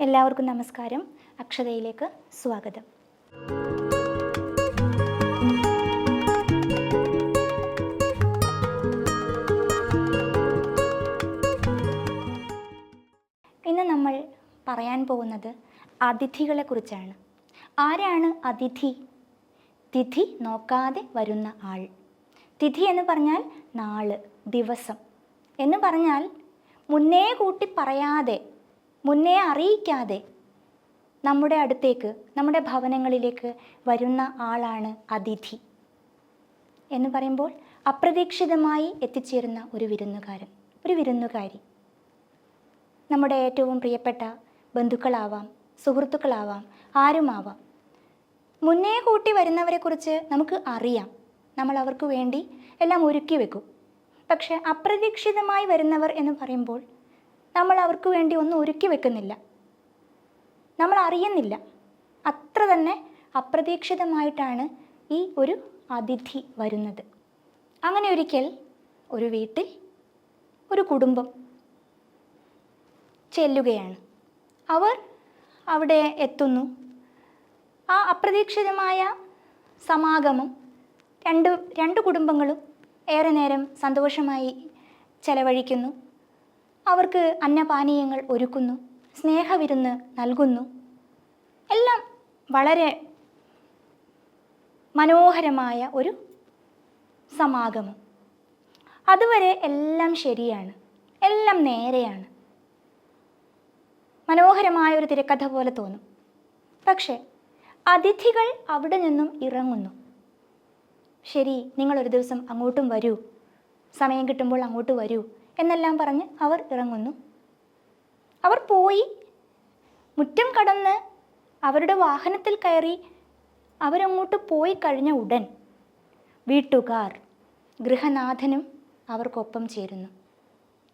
എല്ലാവർക്കും നമസ്കാരം. അക്ഷതയിലേക്ക് സ്വാഗതം. ഇന്ന് നമ്മൾ പറയാൻ പോകുന്നത് അതിഥികളെ കുറിച്ചാണ്. ആരാണ് അതിഥി? തിഥി നോക്കാതെ വരുന്ന ആൾ. തിഥി എന്ന് പറഞ്ഞാൽ നാൾ ദിവസം. എന്ന് പറഞ്ഞാൽ മുന്നേ കൂട്ടി പറയാതെ മുന്നേ അറിയിക്കാതെ നമ്മുടെ അടുത്തേക്ക് നമ്മുടെ ഭവനങ്ങളിലേക്ക് വരുന്ന ആളാണ് അതിഥി എന്ന് പറയുമ്പോൾ അപ്രതീക്ഷിതമായി എത്തിച്ചേരുന്ന ഒരു വിരുന്നുകാരൻ ഒരു വിരുന്നുകാരി. നമ്മുടെ ഏറ്റവും പ്രിയപ്പെട്ട ബന്ധുക്കളാവാം സുഹൃത്തുക്കളാവാം ആരുമാവാം. മുന്നേ കൂട്ടി വരുന്നവരെക്കുറിച്ച് നമുക്ക് അറിയാം. നമ്മൾ അവർക്ക് വേണ്ടി എല്ലാം ഒരുക്കി വെക്കും. പക്ഷെ അപ്രതീക്ഷിതമായി വരുന്നവർ എന്ന് പറയുമ്പോൾ നമ്മൾ അവർക്ക് വേണ്ടി ഒന്നും ഒരുക്കി വെക്കുന്നില്ല. നമ്മൾ അറിയുന്നില്ല. അത്ര തന്നെ അപ്രതീക്ഷിതമായിട്ടാണ് ഈ ഒരു അതിഥി വരുന്നത്. അങ്ങനെ ഒരിക്കൽ ഒരു വീട്ടിൽ ഒരു കുടുംബം ചെല്ലുകയാണ്. അവർ അവിടെ എത്തുന്നു. ആ അപ്രതീക്ഷിതമായ സമാഗമം രണ്ട് രണ്ട് കുടുംബങ്ങളും ഏറെ നേരം സന്തോഷമായി ചെലവഴിക്കുന്നു. അവർക്ക് അന്നപാനീയങ്ങൾ ഒരുക്കുന്നു സ്നേഹവിരുന്ന് നൽകുന്നു. എല്ലാം വളരെ മനോഹരമായ ഒരു സമാഗമം. അതുവരെ എല്ലാം ശരിയാണ് എല്ലാം നേരെയാണ്. മനോഹരമായ ഒരു തിരക്കഥ പോലെ തോന്നും. പക്ഷേ അതിഥികൾ അവിടെ നിന്നും ഇറങ്ങുന്നു. ശരി നിങ്ങളൊരു ദിവസം അങ്ങോട്ടും വരൂ. സമയം കിട്ടുമ്പോൾ അങ്ങോട്ട് വരൂ. എന്നെല്ലാം പറഞ്ഞ് അവർ ഇറങ്ങുന്നു. അവർ പോയി. മുറ്റം കടന്ന് അവരുടെ വാഹനത്തിൽ കയറി അവരങ്ങോട്ട് പോയി കഴിഞ്ഞ ഉടൻ വീട്ടുകാർ ഗൃഹനാഥനും അവർക്കൊപ്പം ചേരുന്നു.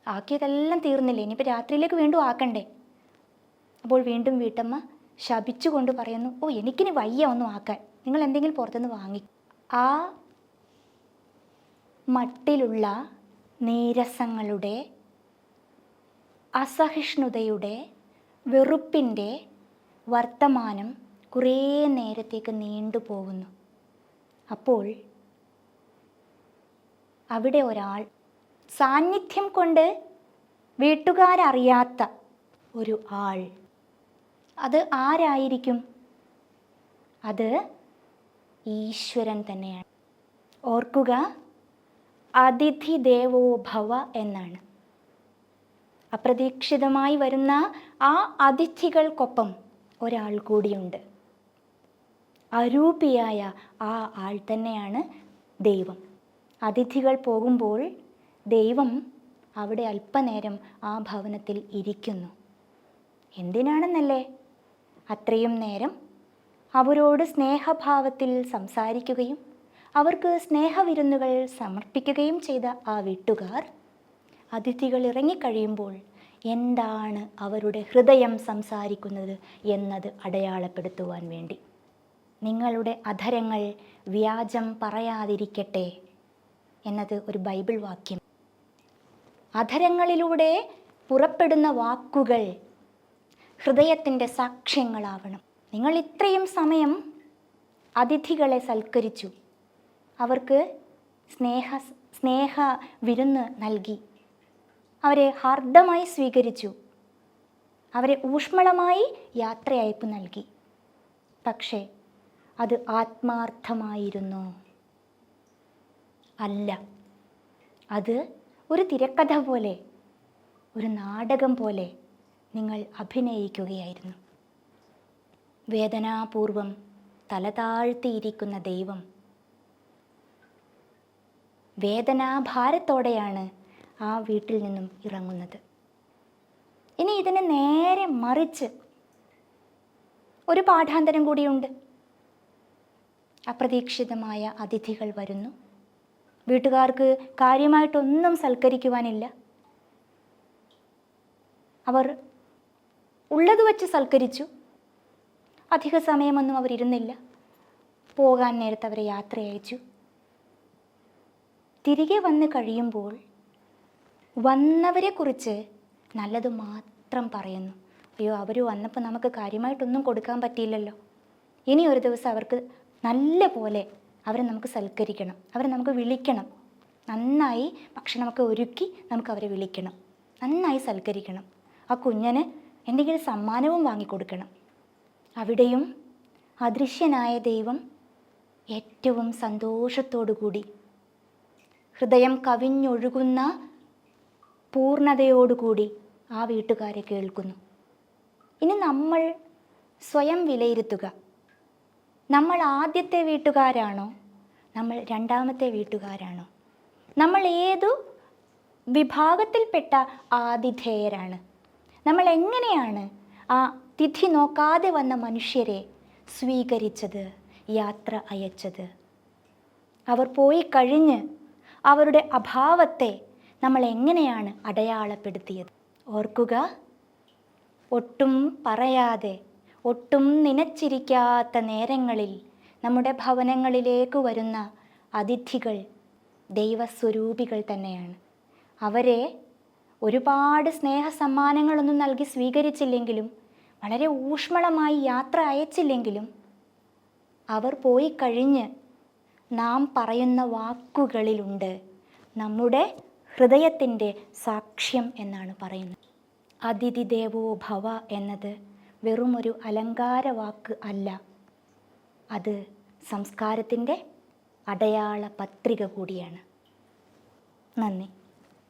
ആക്കിയതെല്ലാം തീർന്നില്ലേ? ഇനിയിപ്പോൾ രാത്രിയിലേക്ക് വീണ്ടും ആക്കണ്ടേ? അപ്പോൾ വീണ്ടും വീട്ടമ്മ ശപിച്ചുകൊണ്ട് പറയുന്നു ഓ എനിക്കിനി വയ്യ ഒന്നും ആക്കാൻ. നിങ്ങൾ എന്തെങ്കിലും പുറത്തുനിന്ന് വാങ്ങി. ആ മട്ടിലുള്ള നീരസങ്ങളുടെ അസഹിഷ്ണുതയുടെ വെറുപ്പിന്റെ വർത്തമാനം കുറേ നേരത്തേക്ക് നീണ്ടുപോകുന്നു അപ്പോൾ അവിടെ ഒരാൾ സാന്നിധ്യം കൊണ്ട് വീട്ടുകാരറിയാത്ത ഒരു ആൾ. അത് ആരായിരിക്കും? അത് ഈശ്വരൻ തന്നെയാണ്. ഓർക്കുക അതിഥി ദേവോ ഭവ എന്നാണ്. അപ്രതീക്ഷിതമായി വരുന്ന ആ അതിഥികൾക്കൊപ്പം ഒരാൾ കൂടിയുണ്ട്. അരൂപിയായ ആ ആൾ തന്നെയാണ് ദൈവം. അതിഥികൾ പോകുമ്പോൾ ദൈവം അവിടെ അല്പനേരം ആ ഭവനത്തിൽ ഇരിക്കുന്നു. എന്തിനാണെന്നല്ലേ? അത്രയും നേരം അവരോട് സ്നേഹഭാവത്തിൽ സംസാരിക്കുകയും അവർക്ക് സ്നേഹവിരുന്നുകൾ സമർപ്പിക്കുകയും ചെയ്ത ആ വീട്ടുകാർ അതിഥികൾ ഇറങ്ങിക്കഴിയുമ്പോൾ എന്താണ് അവരുടെ ഹൃദയം സംസാരിക്കുന്നത് എന്നത് അടയാളപ്പെടുത്തുവാൻ വേണ്ടി. നിങ്ങളുടെ അധരങ്ങൾ വ്യാജം പറയാതിരിക്കട്ടെ എന്നത് ഒരു ബൈബിൾ വാക്യം. അധരങ്ങളിലൂടെ പുറപ്പെടുന്ന വാക്കുകൾ ഹൃദയത്തിന്റെ സാക്ഷ്യങ്ങളാവണം. നിങ്ങൾ ഇത്രയും സമയം അതിഥികളെ സൽക്കരിച്ചു. അവർക്ക് സ്നേഹ സ്നേഹ വിരുന്ന് നൽകി. അവരെ ഹാർദമായി സ്വീകരിച്ചു. അവരെ ഊഷ്മളമായി യാത്രയയപ്പ് നൽകി. പക്ഷേ അത് ആത്മാർത്ഥമായിരുന്നു. അല്ല അത് ഒരു തിരക്കഥ പോലെ ഒരു നാടകം പോലെ നിങ്ങൾ അഭിനയിക്കുകയായിരുന്നു. വേദനാപൂർവം തലതാഴ്ത്തിയിരിക്കുന്ന ദൈവം വേദനാഭാരത്തോടെയാണ് ആ വീട്ടിൽ നിന്നും ഇറങ്ങുന്നത്. ഇനി ഇതിനെ നേരെ മറിച്ച് ഒരു പാഠാന്തരം കൂടിയുണ്ട്. അപ്രതീക്ഷിതമായ അതിഥികൾ വരുന്നു. വീട്ടുകാർക്ക് കാര്യമായിട്ടൊന്നും സൽക്കരിക്കുവാനില്ല. അവർ ഉള്ളത് വച്ച് സൽക്കരിച്ചു. അധിക സമയമൊന്നും അവരിരുന്നില്ല പോകാൻ നേരത്ത് അവരെ യാത്ര അയച്ചു തിരികെ വന്ന് കഴിയുമ്പോൾ വന്നവരെക്കുറിച്ച് നല്ലത് മാത്രം പറയുന്നു. അയ്യോ അവർ വന്നപ്പോൾ നമുക്ക് കാര്യമായിട്ടൊന്നും കൊടുക്കാൻ പറ്റിയില്ലല്ലോ. ഇനി ഒരു ദിവസം അവർക്ക് നല്ല പോലെ അവരെ നമുക്ക് സൽക്കരിക്കണം. അവരെ നമുക്ക് വിളിക്കണം. നന്നായി ഭക്ഷണമൊക്കെ ഒരുക്കി നമുക്ക് അവരെ വിളിക്കണം. നന്നായി സൽക്കരിക്കണം. ആ കുഞ്ഞന് എന്തെങ്കിലും സമ്മാനവും വാങ്ങിക്കൊടുക്കണം. അവിടെയും അദൃശ്യനായ ദൈവം ഏറ്റവും സന്തോഷത്തോടു കൂടി ഹൃദയം കവിഞ്ഞൊഴുകുന്ന പൂർണതയോടുകൂടി ആ വീട്ടുകാരെ കേൾക്കുന്നു. ഇനി നമ്മൾ സ്വയം വിലയിരുത്തുക. നമ്മൾ ആദ്യത്തെ വീട്ടുകാരാണോ? നമ്മൾ രണ്ടാമത്തെ വീട്ടുകാരാണോ? നമ്മൾ ഏതു വിഭാഗത്തിൽപ്പെട്ട ആതിഥേയരാണ്? നമ്മൾ എങ്ങനെയാണ് ആ തിഥി നോക്കാതെ വന്ന മനുഷ്യരെ സ്വീകരിച്ചത് യാത്ര അയച്ചത്? അവർ പോയി കഴിഞ്ഞ് അവരുടെ അഭാവത്തെ നമ്മൾ എങ്ങനെയാണ് അടയാളപ്പെടുത്തിയത്? ഓർക്കുക ഒട്ടും പറയാതെ ഒട്ടും നനച്ചിരിക്കാത്ത നേരങ്ങളിൽ നമ്മുടെ ഭവനങ്ങളിലേക്ക് വരുന്ന അതിഥികൾ ദൈവസ്വരൂപികൾ തന്നെയാണ്. അവരെ ഒരുപാട് സ്നേഹസമ്മാനങ്ങളൊന്നും നൽകി സ്വീകരിച്ചില്ലെങ്കിലും വളരെ ഊഷ്മളമായി യാത്ര അയച്ചില്ലെങ്കിലും അവർ പോയി കഴിഞ്ഞ് നാം പറയുന്ന വാക്കുകളിലുണ്ട്. നമ്മുടെ ഹൃദയത്തിന്റെ സാക്ഷ്യം എന്നാണ് പറയുന്നത്. അതിഥി ദേവോ ഭവ എന്നത് വെറുമൊരു അലങ്കാര വാക്ക് അല്ല. അത് സംസ്കാരത്തിന്റെ അടയാള പത്രിക കൂടിയാണ്. നന്ദി.